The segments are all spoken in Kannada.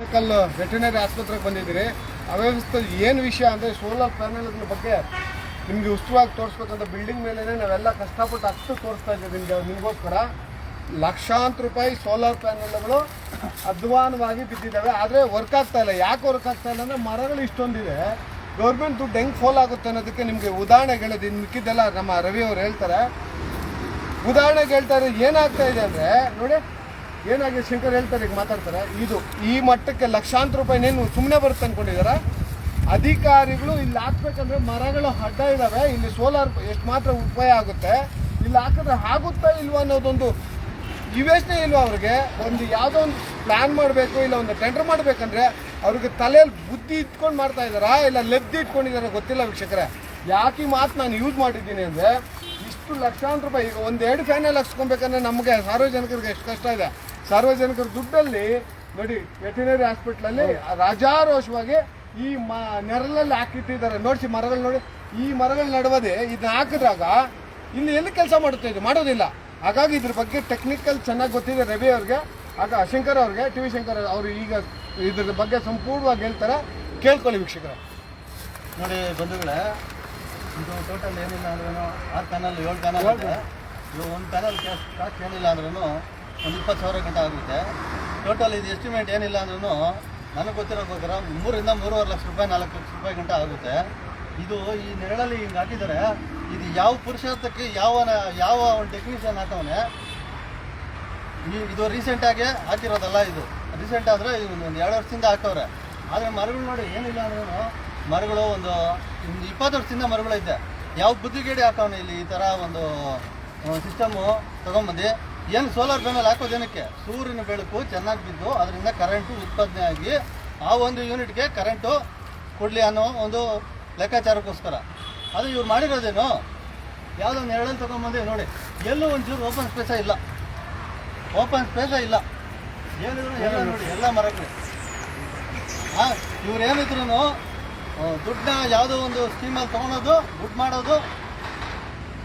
ಮೆಡಿಕಲ್ ವೆಟರ್ನರಿ ಆಸ್ಪತ್ರೆಗೆ ಬಂದಿದ್ದೀರಿ. ಅವ್ಯವಸ್ಥೆ ಏನು ವಿಷಯ ಅಂದರೆ ಸೋಲಾರ್ ಪ್ಯಾನೆಲ್ ಬಗ್ಗೆ ನಿಮಗೆ ಉಸ್ತುವಾಗಿ ತೋರಿಸ್ಬೇಕಂತ ಬಿಲ್ಡಿಂಗ್ ಮೇಲೆ ನಾವೆಲ್ಲ ಕಷ್ಟಪಟ್ಟು ಅಷ್ಟು ತೋರಿಸ್ತಾ ಇದ್ದೀವಿ ನಿಮಗೆ ನಿಮಗೋಸ್ಕರ. ಲಕ್ಷಾಂತರ ರೂಪಾಯಿ ಸೋಲಾರ್ ಪ್ಯಾನೆಲ್ಗಳು ಅಧ್ವಾನವಾಗಿ ಬಿದ್ದಿದ್ದಾವೆ. ಆದರೆ ವರ್ಕ್ ಆಗ್ತಾ ಇಲ್ಲ. ಯಾಕೆ ವರ್ಕ್ ಆಗ್ತಾ ಇಲ್ಲ ಅಂದರೆ ಮರಗಳು ಇಷ್ಟೊಂದಿದೆ. ಗೌರ್ಮೆಂಟ್ ದುಡ್ಡು ಹೆಂಗೆ ಫೋಲ್ ಆಗುತ್ತೆ ಅನ್ನೋದಕ್ಕೆ ನಿಮಗೆ ಉದಾಹರಣೆಗೆ ಹೇಳೋದು ಇನ್ನು ಮಿಕ್ಕಿದ್ದೆಲ್ಲ ನಮ್ಮ ರವಿ ಅವರು ಹೇಳ್ತಾರೆ. ಉದಾಹರಣೆಗೆ ಹೇಳ್ತಾರೆ ಏನಾಗ್ತಾ ಇದೆ ಅಂದರೆ, ನೋಡಿ ಏನಾಗಿದೆ? ಶಂಕರ್ ಹೇಳ್ತಾರೆ, ಈಗ ಮಾತಾಡ್ತಾರೆ. ಇದು ಈ ಮಟ್ಟಕ್ಕೆ ಲಕ್ಷಾಂತರ ರೂಪಾಯಿನೇನು ಸುಮ್ಮನೆ ಬರುತ್ತೆ ಅನ್ಕೊಂಡಿದಾರ ಅಧಿಕಾರಿಗಳು ಇಲ್ಲಿ ಹಾಕ್ಬೇಕಂದ್ರೆ ಮರಗಳು ಅಡ್ಡ ಇದಾವೆ. ಇಲ್ಲಿ ಸೋಲಾರ್ ಎಷ್ಟು ಮಾತ್ರ ಉಪಾಯ ಆಗುತ್ತೆ? ಇಲ್ಲಿ ಹಾಕಿದ್ರೆ ಆಗುತ್ತಾ ಇಲ್ವಾ ಅನ್ನೋದೊಂದು ಯೋಚನೆ ಇಲ್ವಾ ಅವ್ರಿಗೆ? ಒಂದು ಯಾವುದೋ ಒಂದು ಪ್ಲಾನ್ ಮಾಡಬೇಕು, ಇಲ್ಲ ಒಂದು ಟೆಂಡರ್ ಮಾಡಬೇಕಂದ್ರೆ ಅವ್ರಿಗೆ ತಲೆಯಲ್ಲಿ ಬುದ್ಧಿ ಇಟ್ಕೊಂಡು ಮಾಡ್ತಾ ಇದ್ದಾರಾ? ಇಲ್ಲ ಲೆದ್ದಿ ಇಟ್ಕೊಂಡಿದ್ದಾರೆ ಗೊತ್ತಿಲ್ಲ ವೀಕ್ಷಕರೇ. ಯಾಕೆ ಮಾತು ನಾನು ಯೂಸ್ ಮಾಡಿದ್ದೀನಿ ಅಂದರೆ, ಇಷ್ಟು ಲಕ್ಷಾಂತರ ರೂಪಾಯಿ, ಈಗ ಒಂದು ಎರಡು ಫ್ಯಾನಲ್ಲಿ ಹಾಕ್ಸ್ಕೊಬೇಕಂದ್ರೆ ನಮಗೆ ಸಾರ್ವಜನಿಕರಿಗೆ ಎಷ್ಟು ಕಷ್ಟ ಇದೆ. ಸಾರ್ವಜನಿಕರ ದುಡ್ಡಲ್ಲಿ ನೋಡಿ ವೆಟರಿನರಿ ಹಾಸ್ಪಿಟ್ಲಲ್ಲಿ ರಾಜಾರೋಷವಾಗಿ ಈ ಮ ನೆರಳಲ್ಲಿ ಹಾಕಿಟ್ಟಿದ್ದಾರೆ. ನೋಡಿಸಿ ಮರಗಳು ನೋಡಿ. ಈ ಮರಗಳು ನಡುವದೆ ಇದನ್ನ ಹಾಕಿದಾಗ ಇಲ್ಲಿ ಎಲ್ಲಿ ಕೆಲಸ ಮಾಡುತ್ತೆ ಇದು? ಮಾಡೋದಿಲ್ಲ. ಹಾಗಾಗಿ ಇದ್ರ ಬಗ್ಗೆ ಟೆಕ್ನಿಕಲ್ ಚೆನ್ನಾಗಿ ಗೊತ್ತಿದೆ ರವಿ ಅವ್ರಿಗೆ. ಆಗ ಶಂಕರ್ ಅವ್ರಿಗೆ ಟಿ ವಿ ಶಂಕರ್ ಅವರು ಈಗ ಇದ್ರ ಬಗ್ಗೆ ಸಂಪೂರ್ಣವಾಗಿ ಹೇಳ್ತಾರೆ. ಕೇಳ್ಕೊಳ್ಳಿ ವೀಕ್ಷಕರ. ನೋಡಿ ಬಂಧುಗಳೇ ಇದು ಟೋಟಲ್ ಏನಿಲ್ಲ ಅಂದ್ರೂ ಆರು ಕನಲ್ ಏಳು ಕನಲ್ ಇದೆ. ಇದು ಒಂದು ಕನಲ್ ಕಾಸ್ಟ್ ಏನಿಲ್ಲ ಅಂದ್ರೂ ಒಂದು ಇಪ್ಪತ್ತು ಸಾವಿರ ಗಂಟೆ ಆಗುತ್ತೆ. ಟೋಟಲ್ ಇದು ಎಸ್ಟಿಮೇಟ್ ಏನಿಲ್ಲ ಅಂದ್ರೂ ನನಗೆ ಗೊತ್ತಿರೋ ಪ್ರಕಾರ ಮೂರಿಂದ ಮೂರುವರೆ ಲಕ್ಷ ರೂಪಾಯಿ, ನಾಲ್ಕು ಲಕ್ಷ ರೂಪಾಯಿ ಗಂಟೆ ಆಗುತ್ತೆ. ಇದು ಈ ನೆರಳಲ್ಲಿ ಹಿಂಗೆ ಹಾಕಿದರೆ, ಇದು ಯಾವ ಪುರುಷಾರ್ಥಕ್ಕೆ ಯಾವ ಯಾವ ಒಂದು ಟೆಕ್ನಿಷಿಯನ್ ಹಾಕವನೆ ಇದು ರೀಸೆಂಟಾಗಿ ಹಾಕಿರೋದಲ್ಲ ಇದು. ರೀಸೆಂಟ್ ಆದರೆ ಒಂದು ಎರಡು ವರ್ಷದಿಂದ ಹಾಕವ್ರೆ. ಆದರೆ ಮರಗಳು ನೋಡಿ ಏನಿಲ್ಲ ಅಂದ್ರೂ ಮರಗಳು ಒಂದು ಇಪ್ಪತ್ತು ವರ್ಷದಿಂದ ಮರಗಳೈತೆ ಯಾವ ಬುದ್ಧಿಗೇಡಿ ಹಾಕವನೆ ಇಲ್ಲಿ ಈ ಥರ ಒಂದು ಸಿಸ್ಟಮು ತೊಗೊಂಬಂದು. ಏನು ಸೋಲಾರ್ ಪ್ಯಾನಲ್ ಹಾಕೋದೇನಕ್ಕೆ ಸೂರ್ಯನ ಬೆಳಕು ಚೆನ್ನಾಗಿ ಬಿದ್ದು ಅದರಿಂದ ಕರೆಂಟು ಉತ್ಪಾದನೆ ಆಗಿ ಆ ಒಂದು ಯೂನಿಟ್ಗೆ ಕರೆಂಟು ಕೊಡಲಿ ಅನ್ನೋ ಒಂದು ಲೆಕ್ಕಾಚಾರಕ್ಕೋಸ್ಕರ. ಅದು ಇವ್ರು ಮಾಡಿರೋದೇನು? ಯಾವುದೋ ನೆರಳಲ್ಲಿ ತೊಗೊಂಬಂದೆ ನೋಡಿ. ಎಲ್ಲೂ ಒಂಚೂರು ಓಪನ್ ಸ್ಪೇಸ ಇಲ್ಲ. ಓಪನ್ ಸ್ಪೇಸ ಇಲ್ಲ. ಏನಿದ್ರು ಎಲ್ಲ ನೋಡಿ ಎಲ್ಲ ಮರಗಳು. ಹಾಂ ಇವ್ರು ಏನಿದ್ರು ದುಡ್ಡನ್ನ ಯಾವುದೋ ಒಂದು ಸ್ಕೀಮಲ್ಲಿ ತೊಗೊಳೋದು ದುಡ್ಡು ಮಾಡೋದು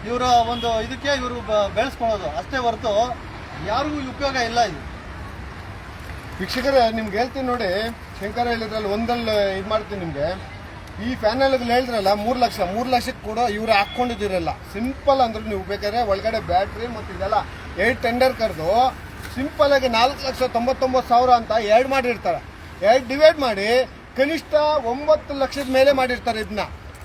ಇವರ ಒಂದು ಇದಕ್ಕೆ ಇವರು ಬೆಳೆಸ್ಕೊಳೋದು ಅಷ್ಟೇ ಹೊರತು ಯಾರಿಗೂ ಉಪಯೋಗ ಇಲ್ಲ ಇದು. ವೀಕ್ಷಕರೇ, ನಿಮ್ಗೆ ಹೇಳ್ತೀನಿ ನೋಡಿ, ಶಂಕರ ಹೇಳಿದ್ರಲ್ಲಿ, ಒಂದಲ್ಲಿ ಇದು ಮಾಡ್ತೀನಿ ನಿಮಗೆ. ಈ ಪ್ಯಾನಲ್ಗಳು ಹೇಳಿದ್ರಲ್ಲ, ಮೂರು ಲಕ್ಷ, ಮೂರು ಲಕ್ಷಕ್ಕೆ ಕೂಡ ಇವ್ರು ಹಾಕ್ಕೊಂಡಿದ್ದೀರಲ್ಲ. ಸಿಂಪಲ್ ಅಂದ್ರೆ ನೀವು ಬೇಕಾದ್ರೆ ಒಳಗಡೆ ಬ್ಯಾಟ್ರಿ ಮತ್ತು ಇದೆಲ್ಲ ಎರಡು ಟೆಂಡರ್ ಕರೆದು ಸಿಂಪಲ್ ಆಗಿ ನಾಲ್ಕು ಲಕ್ಷ ತೊಂಬತ್ತೊಂಬತ್ತು ಸಾವಿರ ಅಂತ ಎರಡು ಮಾಡಿರ್ತಾರೆ. ಎರಡು ಡಿವೈಡ್ ಮಾಡಿ ಕನಿಷ್ಠ ಒಂಬತ್ತು ಲಕ್ಷದ ಮೇಲೆ ಮಾಡಿರ್ತಾರೆ ಇದನ್ನ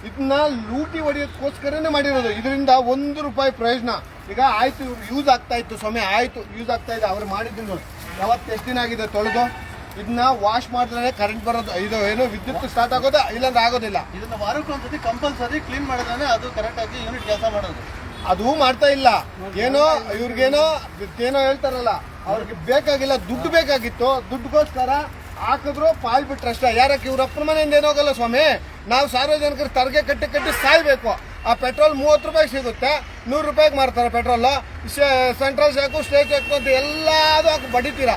ಇದನ್ನ ಲೂಟಿ ಹೊಡೆಯೋದಕ್ಕೋಸ್ಕರನೇ ಮಾಡಿರೋದು. ಇದರಿಂದ ಒಂದು ರೂಪಾಯಿ ಪ್ರಯೋಜನ. ಈಗ ಆಯ್ತು ಇವ್ರು ಯೂಸ್ ಆಗ್ತಾ ಇತ್ತು ಸ್ವಾಮಿ ಆಯ್ತು ಯೂಸ್ ಆಗ್ತಾ ಇದೆ ಅವ್ರು ಮಾಡಿದ್ದು ನೋಡಿ. ಯಾವತ್ತು ಎಷ್ಟು ದಿನ ಆಗಿದೆ ತೊಳೆದು? ಇದನ್ನ ವಾಶ್ ಮಾಡಿದ್ರೆ ಕರೆಂಟ್ ಬರೋದು. ಇದು ಏನು ವಿದ್ಯುತ್ ಸ್ಟಾರ್ಟ್ ಆಗೋದು? ಇಲ್ಲಾಂದ್ರೆ ಆಗೋದಿಲ್ಲ. ಇದನ್ನ ವಾರಕ್ಕೊಂದ್ಸತಿ ಕಂಪಲ್ಸರಿ ಕ್ಲೀನ್ ಮಾಡಿದ್ರೆ ಅದು ಕರೆಕ್ಟಾಗಿ ಯೂನಿಟ್ ಕೆಲಸ ಮಾಡೋದು. ಅದು ಮಾಡ್ತಾ ಇಲ್ಲ. ಏನೋ ಇವ್ರಿಗೇನೋ ಏನೋ ಹೇಳ್ತಾರಲ್ಲ ಅವ್ರಿಗೆ ಬೇಕಾಗಿಲ್ಲ ದುಡ್ಡು ಬೇಕಾಗಿತ್ತು. ದುಡ್ಡುಗೋಸ್ಕರ ಹಾಕಿದ್ರು ಪಾಲ್ ಬಿಟ್ರೆ ಅಷ್ಟೇ ಯಾರಕ್ಕೆ? ಇವ್ರ ಅಪ್ಪನ ಮನೆಯಿಂದ ಏನೋಗಲ್ಲ ಸ್ವಾಮಿ? ನಾವು ಸಾರ್ವಜನಿಕರು ತರಗೆ ಕಟ್ಟಿ ಕಟ್ಟಿ ಸಾಯ್ಬೇಕು. ಆ ಪೆಟ್ರೋಲ್ ಮೂವತ್ತು ರೂಪಾಯಿ ಸಿಗುತ್ತೆ. ನೂರು ರೂಪಾಯಿಗೆ ಮಾರ್ತಾರೆ petrol. Central shock state shock ಅಂತ ಎಲ್ಲದೂ ಹಾಕಿ ಬಡಿತೀರಾ.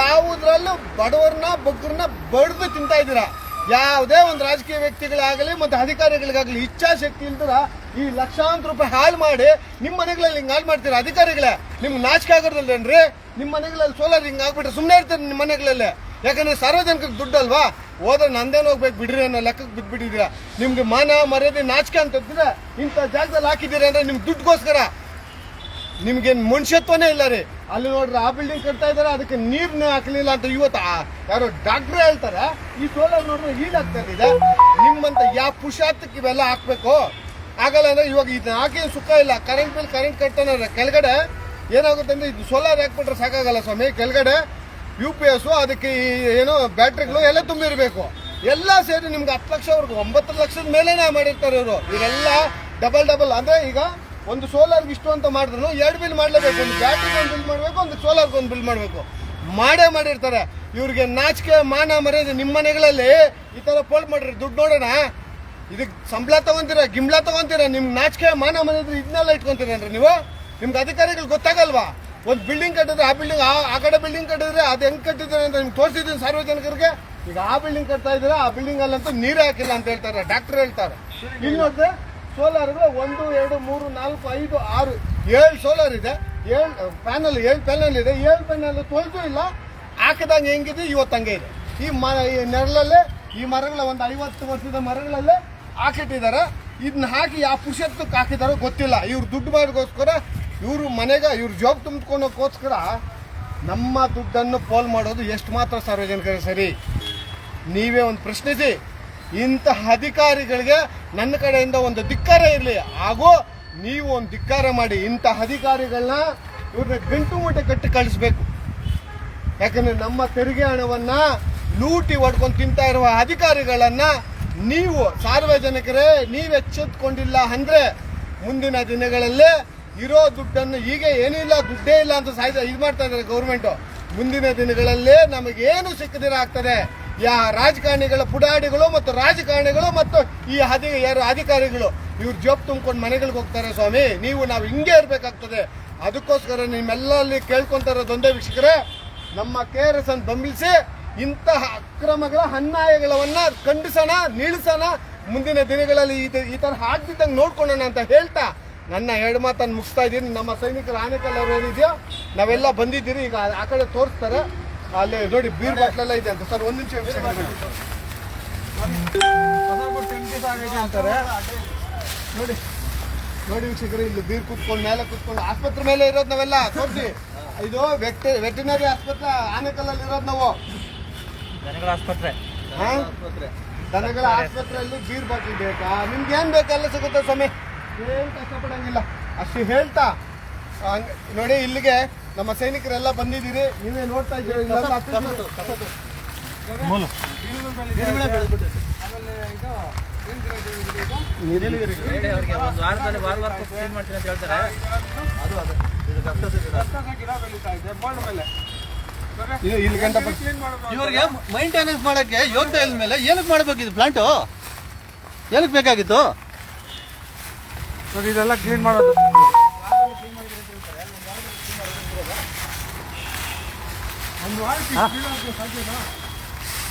ಯಾವುದ್ರಲ್ಲೂ ಬಡವರನ್ನ, ಬಗ್ಗರನ್ನ ಬಡಿದು ತಿಂತಾ ಇದ್ದೀರಾ. ಯಾವುದೇ ಒಂದು ರಾಜಕೀಯ ವ್ಯಕ್ತಿಗಳಾಗಲಿ ಮತ್ತು ಅಧಿಕಾರಿಗಳಿಗಾಗಲಿ ಇಚ್ಛಾಶಕ್ತಿ ಇಲ್ದಿರ ಈ ಲಕ್ಷಾಂತರ ರೂಪಾಯಿ ಹಾಳು ಮಾಡಿ ನಿಮ್ಮ ಮನೆಗಳಲ್ಲಿ ಹಿಂಗೆ ಹಾಳು ಮಾಡ್ತೀರಾ ಅಧಿಕಾರಿಗಳೇ? ನಿಮ್ಗೆ ನಾಚಿಕೆ ಆಗೋದಲ್ಲೇನ್ರಿ? ನಿಮ್ಮ ಮನೆಗಳಲ್ಲಿ ಸೋಲಾರ್ ಹಿಂಗೆ ಆಗ್ಬಿಟ್ರೆ ಸುಮ್ಮನೆ ಇರ್ತಾರೆ ನಿಮ್ಮ ಮನೆಗಳಲ್ಲಿ. ಯಾಕಂದರೆ ಸಾರ್ವಜನಿಕರಿಗೆ ದುಡ್ಡಲ್ವಾ ಹೋದ್ರೆ ನಂದೇನು ಹೋಗ್ಬೇಕು? ಬಿಡ್ರಿ ಅನ್ನೋ ಲೆಕ್ಕಕ್ಕೆ ಬಿದ್ದುಬಿಟ್ಟಿದ್ದೀರಾ ನಿಮ್ಗೆ ಮಾನ, ಮರ್ಯಾದೆ, ನಾಚಿಕೆ ಅಂತ ಇದ್ರೆ ಇಂಥ ಜಾಗದಲ್ಲಿ ಹಾಕಿದ್ದೀರಾ ಅಂದ್ರೆ ನಿಮ್ಗೆ ದುಡ್ಡುಗೋಸ್ಕರ. ನಿಮ್ಗೇನು ಮನುಷ್ಯತ್ವನೇ ಇಲ್ಲ ರೀ. ಅಲ್ಲಿ ನೋಡ್ರಿ ಆ ಬಿಲ್ಡಿಂಗ್ ಕಟ್ತಾ ಇದ್ದಾರೆ, ಅದಕ್ಕೆ ನೀರ್ನ ಹಾಕ್ಲಿಲ್ಲ ಅಂತ ಇವತ್ತು ಯಾರು ಯಾರೋ ಡಾಕ್ಟ್ರ್ ಹೇಳ್ತಾರೆ, ಈ ಸೋಲಾರ್ ನೋಡ್ರೆ ಹೀಲ್ ಆಗ್ತಾ ಇದೆ. ನಿಮ್ಮಂತ ಯಾವ ಪುಷಾರ್ಥಕ್ಕೆ ಇವೆಲ್ಲ ಹಾಕ್ಬೇಕು? ಆಗಲ್ಲ ಅಂದ್ರೆ ಇವಾಗ ಇದನ್ನ ಹಾಕಿ ಸುಖ ಇಲ್ಲ. ಕರೆಂಟ್ ಬಿಲ್ ಕರೆಂಟ್ ಕಟ್ತಾನೆ ಕೆಳಗಡೆ ಏನಾಗುತ್ತೆ ಅಂದ್ರೆ ಇದು ಸೋಲಾರ್ ಹಾಕ್ಬಿಟ್ರೆ ಸಾಕಾಗಲ್ಲ ಸ್ವಾಮಿ, ಕೆಳಗಡೆ ಯು ಪಿ ಎಸ್ ಅದಕ್ಕೆ ಏನು ಬ್ಯಾಟ್ರಿಗಳು ಎಲ್ಲ ತುಂಬಿರಬೇಕು. ಎಲ್ಲ ಸೇರಿ ನಿಮ್ಗೆ ಹತ್ತು ಲಕ್ಷವರೆಗೂ ಒಂಬತ್ತು ಲಕ್ಷದ ಮೇಲೇನೆ ಮಾಡಿರ್ತಾರೆ ಇವರು. ಇವರೆಲ್ಲ ಡಬಲ್ ಡಬಲ್ ಅಂದ್ರೆ ಈಗ ಒಂದು ಸೋಲಾರ್ಗೆ ಇಷ್ಟು ಅಂತ ಮಾಡಿದ್ರು, ಎರಡು ಬಿಲ್ ಮಾಡಲೇಬೇಕು. ಒಂದು ಬ್ಯಾಟ್ರಿಗೆ ಒಂದು ಬಿಲ್ ಮಾಡಬೇಕು, ಒಂದು ಸೋಲಾರ್ಗೆ ಒಂದು ಬಿಲ್ ಮಾಡಬೇಕು. ಮಾಡೇ ಮಾಡಿರ್ತಾರೆ. ಇವ್ರಿಗೆ ನಾಚಿಕೆ, ಮಾನ, ಮರ್ಯಾದೆ ನಿಮ್ಮ ಮನೆಗಳಲ್ಲಿ ಈ ಥರ ಪೋಲ್ ಮಾಡಿರಿ ದುಡ್ಡು ನೋಡೋಣ. ಇದಕ್ಕೆ ಸಂಬಳ ತಗೊಂತೀರ ಗಿಂಬಳ ತಗೊಂತೀರ? ನಿಮ್ಗೆ ನಾಚಿಕೆ, ಮಾನ, ಮರ್ಯಾದೆ ಇದನ್ನೆಲ್ಲ ಇಟ್ಕೊಂತೀರೇನ್ರಿ ನೀವು? ನಿಮ್ಗೆ ಅಧಿಕಾರಿಗಳು ಗೊತ್ತಾಗಲ್ವಾ? ಒಂದು ಬಿಲ್ಡಿಂಗ್ ಕಟ್ಟಿದ್ರೆ ಆ ಬಿಲ್ಡಿಂಗ್ ಆ ಕಡೆ ಬಿಲ್ಡಿಂಗ್ ಕಟ್ಟಿದ್ರೆ ಅದು ಹೆಂಗ್ ಕಟ್ಟಿದ್ರೆ ಅಂತ ನಿಮ್ಗೆ ತೋರಿಸಿದ್ದೀನಿ ಸಾರ್ವಜನಿಕರಿಗೆ. ಈಗ ಆ ಬಿಲ್ಡಿಂಗ್ ಕಟ್ತಾ ಇದ್ರೆ ಆ ಬಿಲ್ಡಿಂಗ್ ಅಲ್ಲಂತೂ ನೀರೇ ಹಾಕಿಲ್ಲ ಅಂತ ಹೇಳ್ತಾರೆ ಡಾಕ್ಟರ್ ಹೇಳ್ತಾರೆ. ಇನ್ನೊಂದು ಸೋಲಾರ್ ಸೋಲಾರ್ಗಳು ಒಂದು, ಎರಡು, ಮೂರು, ನಾಲ್ಕು, ಐದು, ಆರು, ಏಳು ಸೋಲಾರ್ ಇದೆ. ಏಳು ಪ್ಯಾನಲ್ ಏಳು ಪ್ಯಾನಲ್ ಇದೆ. ಏಳು ಪ್ಯಾನಲ್ ತೊಳೆದು ಇಲ್ಲ, ಹಾಕಿದಂಗೆ ಹೆಂಗಿದೆ, ಇವತ್ತು ಹಂಗೆ ಇದೆ. ಈ ಮರ ಈ ನೆರಳಲ್ಲೇ, ಈ ಮರಗಳ ಒಂದು ಐವತ್ತು ವರ್ಷದ ಮರಗಳಲ್ಲೇ ಹಾಕಿಟ್ಟಿದ್ದಾರೆ. ಇದನ್ನ ಹಾಕಿ ಯಾವ ಪುರುಷತ್ವಕ್ಕೆ ಹಾಕಿದಾರೋ ಗೊತ್ತಿಲ್ಲ. ಇವ್ರು ದುಡ್ಡು ಮಾಡೋಕ್ಕೋಸ್ಕರ ಇವರು ಮನೆಗೆ ಇವ್ರು ಜಾಬ್ ತುಂಬಿಕೊಳ್ಳೋಕ್ಕೋಸ್ಕರ ನಮ್ಮ ದುಡ್ಡನ್ನು ಪೋಲ್ ಮಾಡೋದು ಎಷ್ಟು ಮಾತ್ರ ಸಾರ್ವಜನಿಕರೇ ಸರಿ. ನೀವೇ ಒಂದು ಪ್ರಶ್ನಿಸಿ. ಇಂತಹ ಅಧಿಕಾರಿಗಳಿಗೆ ನನ್ನ ಕಡೆಯಿಂದ ಒಂದು ಧಿಕ್ಕಾರ ಇರಲಿ. ಹಾಗೂ ನೀವು ಒಂದು ಧಿಕ್ಕಾರ ಮಾಡಿ ಇಂತಹ ಅಧಿಕಾರಿಗಳನ್ನ ಇವ್ರನ್ನ ಗಂಟು ಮೂಟೆ ಕಟ್ಟಿ ಕಳಿಸ್ಬೇಕು. ಯಾಕಂದ್ರೆ ನಮ್ಮ ತೆರಿಗೆ ಹಣವನ್ನು ಲೂಟಿ ಹೊಡ್ಕೊಂಡು ತಿಂತಾ ಇರುವ ಅಧಿಕಾರಿಗಳನ್ನು ನೀವು ಸಾರ್ವಜನಿಕರೇ, ನೀವು ಎಚ್ಚೆತ್ಕೊಂಡಿಲ್ಲ ಅಂದರೆ ಮುಂದಿನ ದಿನಗಳಲ್ಲಿ ಇರೋ ದುಡ್ಡನ್ನು ಈಗ ಏನಿಲ್ಲ ದುಡ್ಡೇ ಇಲ್ಲ ಅಂತ ಸಾಯ್ತಾ ಇದು ಮಾಡ್ತಾ ಇದ್ದಾರೆ ಗೌರ್ಮೆಂಟ್ ಮುಂದಿನ ದಿನಗಳಲ್ಲಿ ನಮಗೇನು ಸಿಕ್ಕದಿರ ಆಗ್ತದೆ. ಯಾ ರಾಜಕಾರಣಿಗಳ ಪುಡಾಡಿಗಳು ಮತ್ತು ರಾಜಕಾರಣಿಗಳು ಮತ್ತು ಈ ಅಧಿ ಯಾರು ಅಧಿಕಾರಿಗಳು, ಇವ್ರು ಜೋಬ್ ತುಂಬ್ಕೊಂಡು ಮನೆಗಳಿಗೆ ಹೋಗ್ತಾರೆ ಸ್ವಾಮಿ. ನೀವು ನಾವು ಹಿಂಗೆ ಇರಬೇಕಾಗ್ತದೆ. ಅದಕ್ಕೋಸ್ಕರ ನಿಮ್ಮೆಲ್ಲಲ್ಲಿ ಕೇಳ್ಕೊಂತ ಇರೋದೊಂದೇ ವೀಕ್ಷಕರೇ, ನಮ್ಮ ಕೆ ಆರ್ ಎಸ್ ಅನ್ನು ಬೆಂಬಲಿಸಿ ಇಂತಹ ಅಕ್ರಮಗಳ ಅನ್ಯಾಯಗಳವನ್ನ ಖಂಡಿಸೋಣ, ನಿಲ್ಲಿಸೋಣ. ಮುಂದಿನ ದಿನಗಳಲ್ಲಿ ಈ ಥರ ಆಗ್ತಿದ್ದಂಗೆ ನೋಡ್ಕೊಳ್ಳೋಣ ಅಂತ ಹೇಳ್ತಾ ನನ್ನ ಎರಡು ಮಾತನ್ನು ಮುಗಿಸ್ತಾ ಇದ್ದೀನಿ. ನಮ್ಮ ಸೈನಿಕರ ಆನೆಕಲ್ ಅವರು ಏನಿದೆಯೋ? ನಾವೆಲ್ಲ ಬಂದಿದ್ದೀರಿ. ಈಗ ಆ ಕಡೆ ತೋರಿಸ್ತಾರೆ. ಅಲ್ಲಿ ನೋಡಿ ಬೀರ್ ಬಾಟ್ಲೆಲ್ಲ ಇದೆ ಅಂತ. ಸರ್ ಒಂದು ನಿಮಿಷ ಅಂತಾರೆ ನೋಡಿ ನೋಡಿ ವೀಕ್ಷಕರು ಇಲ್ಲಿ ಬೀರ್ ಕುತ್ಕೊಂಡು ಮೇಲೆ ಕುತ್ಕೊಂಡು ಆಸ್ಪತ್ರೆ ಮೇಲೆ ಇರೋದು ನಾವೆಲ್ಲ. ತೋರಿಸಿ. ಇದು ವೆಟ್ ವೆಟಿನರಿ ಆಸ್ಪತ್ರೆ ಆನೆಕಲ್ಲಲ್ಲಿ ಇರೋದು ನಾವು. ದನಗಳ ಆಸ್ಪತ್ರೆ. ದನಗಳ ಆಸ್ಪತ್ರೆಯಲ್ಲಿ ಬೀರ್ ಬಾಟ್ಲಿ ಬೇಕಾ? ನಿಮ್ಗೆ ಏನು ಬೇಕು? ಎಲ್ಲ ಸಿಗುತ್ತೆ ಸ್ವಾಮಿ. ಏನ್ ಕಷ್ಟಪಡಂಗಿಲ್ಲ ಅಷ್ಟು ಹೇಳ್ತಾ ಹಂಗ್- ನೋಡಿ ಇಲ್ಲಿಗೆ ನಮ್ಮ ಸೈನಿಕರೆಲ್ಲ ಬಂದಿದ್ದೀರಿ ನೀವೇ ನೋಡ್ತಾ ಇದ್ದೀರಿ ಇವ್ರಿಗೆ ಮೈಂಟೆನೆನ್ಸ್ ಮಾಡಕ್ಕೆ ಯೋಗ್ಯತೆ ಇಲ್ಲ ಮೇಲೆ ಏನಕ್ಕೆ ಮಾಡ್ಬೇಕಿದ್ ಪ್ಲಾಂಟು ಏನಕ್ಕೆ ಬೇಕಾಗಿತ್ತು? ಇದೆಲ್ಲ ಕ್ಲೀನ್ ಮಾಡೋದು.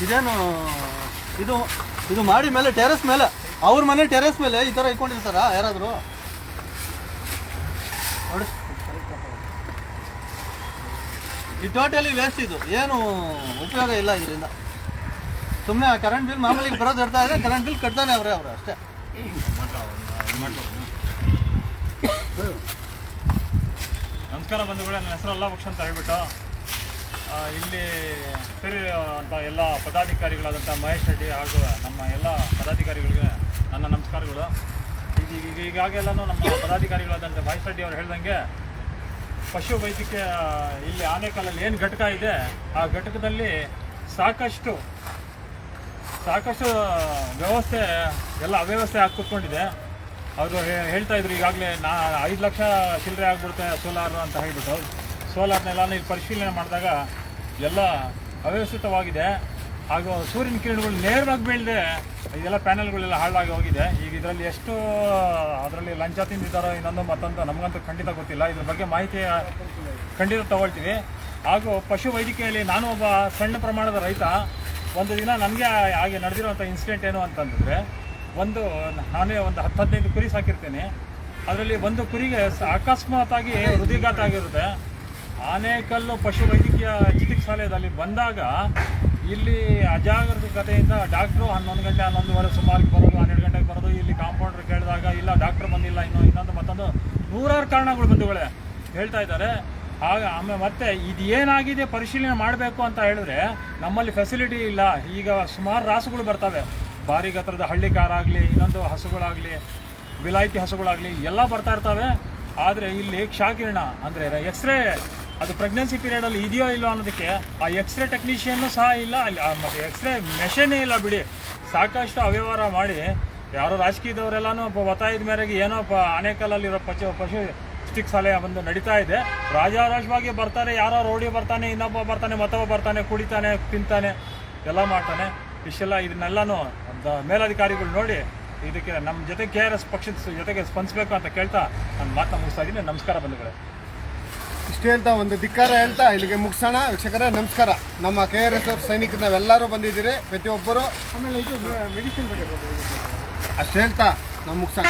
ಇದೇನು ಇದು ಇದು ಮಾಡಿ ಮೇಲೆ ಟೆರೆಸ್ ಮೇಲೆ. ಅವ್ರ ಮನೆ ಟೆರೆಸ್ ಮೇಲೆ ಈ ಥರ ಇಟ್ಕೊಂಡಿರ್ತಾರ ಯಾರಾದರೂ? ನೋಡಿ. ಈ ಟೋಟಲಿ ವೇಸ್ಟ್ ಇದು. ಏನು ಉಪಯೋಗ ಇಲ್ಲ ಇದರಿಂದ. ಸುಮ್ಮನೆ ಕರೆಂಟ್ ಬಿಲ್ ಮಾಮೂಲಿ ಬರೋದು ಇರ್ತಾ ಇದೆ ಕರೆಂಟ್ ಬಿಲ್ ಕಟ್ತಾನೆ ಅವರೇ ಅವರು ಅಷ್ಟೇ. ನಮಸ್ಕಾರ ಬಂಧುಗಳೇ ನನ್ನ ಹೆಸರು ಅಲ್ಲ ಭಕ್ಷ ಅಂತ ಹೇಳ್ಬಿಟ್ಟು ಇಲ್ಲಿ ಸೇರಿ ಅಂತ ಎಲ್ಲ ಪದಾಧಿಕಾರಿಗಳಾದಂಥ ಮಹೇಶ್ ರೆಡ್ಡಿ ಹಾಗೂ ನಮ್ಮ ಎಲ್ಲ ಪದಾಧಿಕಾರಿಗಳಿಗೆ ನನ್ನ ನಮಸ್ಕಾರಗಳು. ಈಗ ಈಗ ಈಗಾಗೆಲ್ಲನೂ ನಮ್ಮ ಪದಾಧಿಕಾರಿಗಳಾದಂಥ ಮಹೇಶ್ ರೆಡ್ಡಿ ಅವರು ಹೇಳ್ದಂಗೆ, ಪಶು ವೈದ್ಯಕೀಯ ಇಲ್ಲಿ ಆನೇಕಲ್ಲಲ್ಲಿ ಏನು ಘಟಕ ಇದೆ, ಆ ಘಟಕದಲ್ಲಿ ಸಾಕಷ್ಟು ಸಾಕಷ್ಟು ವ್ಯವಸ್ಥೆ, ಎಲ್ಲ ಅವ್ಯವಸ್ಥೆ ಆಗಿ ಕೂತ್ಕೊಂಡಿದೆ. ಅವರು ಹೇಳ್ತಾ ಇದ್ರು, ಈಗಾಗಲೇ ನಾ ಐದು ಲಕ್ಷ ಚಿಲ್ಲರೆ ಆಗ್ಬಿಡುತ್ತೆ ಸೋಲಾರು ಅಂತ ಹೇಳ್ಬಿಟ್ಟು. ಸೋಲಾರ್ನೆಲ್ಲ ಇಲ್ಲಿ ಪರಿಶೀಲನೆ ಮಾಡಿದಾಗ ಎಲ್ಲ ಅವ್ಯವಸ್ಥಿತವಾಗಿದೆ. ಹಾಗೂ ಸೂರ್ಯನ ಕಿರಣಗಳು ನೇರವಾಗಿ ಬೀಳದೆ ಇದೆಲ್ಲ ಪ್ಯಾನೆಲ್ಗಳೆಲ್ಲ ಹಾಳಾಗಿ ಹೋಗಿದೆ. ಈಗ ಇದರಲ್ಲಿ ಎಷ್ಟು, ಅದರಲ್ಲಿ ಲಂಚ ತಿಂದಿದ್ದಾರೋ ಇನ್ನೊಂದು ಮತ್ತೊಂದು ನಮಗಂತೂ ಖಂಡಿತ ಗೊತ್ತಿಲ್ಲ. ಇದ್ರ ಬಗ್ಗೆ ಮಾಹಿತಿ ಖಂಡಿತ ತಗೊಳ್ತೀವಿ. ಹಾಗೂ ಪಶು ವೈದ್ಯಕೀಯಲ್ಲಿ ನಾನು ಒಬ್ಬ ಸಣ್ಣ ಪ್ರಮಾಣದ ರೈತ. ಒಂದು ದಿನ ನನಗೆ ಹಾಗೆ ನಡೆದಿರುವಂಥ ಇನ್ಸಿಡೆಂಟ್ ಏನು ಅಂತಂದರೆ ಒಂದು ನಾನೇ ಒಂದು ಹತ್ತು ಹದಿನೈದು ಕುರಿ ಸಾಕಿರ್ತೇನೆ. ಅದರಲ್ಲಿ ಒಂದು ಕುರಿಗೆ ಅಕಸ್ಮಾತಾಗಿ ಹೃದಯಘಾತ ಆಗಿರುತ್ತೆ. ಆನೇಕಲ್ಲು ಪಶು ವೈದ್ಯಕೀಯ ಚಿಕಿತ್ಸಾಲಯದಲ್ಲಿ ಬಂದಾಗ ಇಲ್ಲಿ ಅಜಾಗರೂಕತೆಯಿಂದ ಡಾಕ್ಟ್ರು ಹನ್ನೊಂದು ಗಂಟೆ, ಹನ್ನೊಂದುವರೆ ಸುಮಾರಿಗೆ ಬರೋದು, ಹನ್ನೆರಡು ಗಂಟೆಗೆ ಬರೋದು, ಇಲ್ಲಿ ಕಾಂಪೌಂಡರ್ ಕೇಳಿದಾಗ, ಇಲ್ಲ, ಡಾಕ್ಟ್ರ್ ಬಂದಿಲ್ಲ, ಇನ್ನೂ ಇನ್ನೊಂದು ಮತ್ತೊಂದು ನೂರಾರು ಕಾರಣಗಳು ಬಂಧುಗಳೇ ಹೇಳ್ತಾ ಇದ್ದಾರೆ. ಆಗ ಆಮೇಲೆ ಮತ್ತೆ ಇದು ಏನಾಗಿದೆ ಪರಿಶೀಲನೆ ಮಾಡಬೇಕು ಅಂತ ಹೇಳಿದ್ರೆ ನಮ್ಮಲ್ಲಿ ಫೆಸಿಲಿಟಿ ಇಲ್ಲ. ಈಗ ಸುಮಾರು ರಾಸುಗಳು ಬರ್ತವೆ. ಭಾರಿ ಗಾತ್ರದ ಹಳ್ಳಿ ಕಾರಾಗಲಿ ಇನ್ನೊಂದು ಹಸುಗಳಾಗಲಿ, ವಿಲಾಯಿತಿ ಹಸುಗಳಾಗಲಿ ಎಲ್ಲ ಬರ್ತಾ ಇರ್ತವೆ. ಆದರೆ ಇಲ್ಲಿ ಕ್ಷಾಕಿರಣ ಅಂದರೆ ಎಕ್ಸ್ರೇ ಅದು ಪ್ರೆಗ್ನೆನ್ಸಿ ಪೀರಿಯಡಲ್ಲಿ ಇದೆಯೋ ಇಲ್ಲೋ ಅನ್ನೋದಕ್ಕೆ ಆ ಎಕ್ಸ್ರೇ ಟೆಕ್ನಿಷಿಯನ್ನು ಸಹ ಇಲ್ಲ, ಅಲ್ಲಿ ಮತ್ತು ಎಕ್ಸ್ ಎಕ್ಸ್ರೇ ಮೆಷಿನೇ ಇಲ್ಲ ಬಿಡಿ. ಸಾಕಷ್ಟು ಅವ್ಯವಹಾರ ಮಾಡಿ ಯಾರೋ ರಾಜಕೀಯದವರೆಲ್ಲನೂ ಒತ್ತಾಯದ ಮೇರೆಗೆ ಏನೋ ಪ ಅನೇಕಲಲ್ಲಿರೋ ಪಶು ಪಶು ಚಿಕಿತ್ಸಾಲಯ ಬಂದು ನಡೀತಾ ಇದೆ. ರಾಜಾರಾಜವಾಗಿ ಬರ್ತಾರೆ, ಯಾರೋ ರೋಡಿ ಬರ್ತಾನೆ, ಇನ್ನೊಬ್ಬ ಬರ್ತಾನೆ, ಮತ್ತೊಬ್ಬ ಬರ್ತಾನೆ, ಕುಡಿತಾನೆ, ತಿಂತಾನೆ, ಎಲ್ಲ ಮಾಡ್ತಾನೆ. ಇಷ್ಟೆಲ್ಲ ಇದನ್ನೆಲ್ಲನೂ ಮೇಲಧಿಕಾರಿಗಳು ನೋಡಿ ಇದಕ್ಕೆ ನಮ್ಮ ಜೊತೆ ಕೆ ಆರ್ ಎಸ್ ಪಕ್ಷದ ಜೊತೆಗೆ ಸ್ಪಂದಿಸಬೇಕು ಅಂತ ಕೇಳ್ತಾ ನಾನು ಮಾತನ್ನ ಮುಗಿಸ್ತಾ ಇದ್ದೀನಿ. ನಮಸ್ಕಾರ ಬಂಧುಗಳೇ. ಇಷ್ಟು ಹೇಳ್ತಾ ಒಂದು ಧಿಕ್ಕಾರ ಹೇಳ್ತಾ ಇಲ್ಲಿಗೆ ಮುಗಿಸೋಣ. ವೀಕ್ಷಕರೇ ನಮಸ್ಕಾರ. ನಮ್ಮ ಕೆ ಆರ್ ಎಸ್ ಅವ್ರ ಸೈನಿಕರು ನಾವೆಲ್ಲರೂ ಬಂದಿದ್ದೀರಿ. ಪ್ರತಿಯೊಬ್ಬರು ಆಮೇಲೆ ಇದು ಮೆಡಿಸಿನ್ ಅಷ್ಟು ಹೇಳ್ತಾ ನಾವು ಮುಗಿಸೋಣ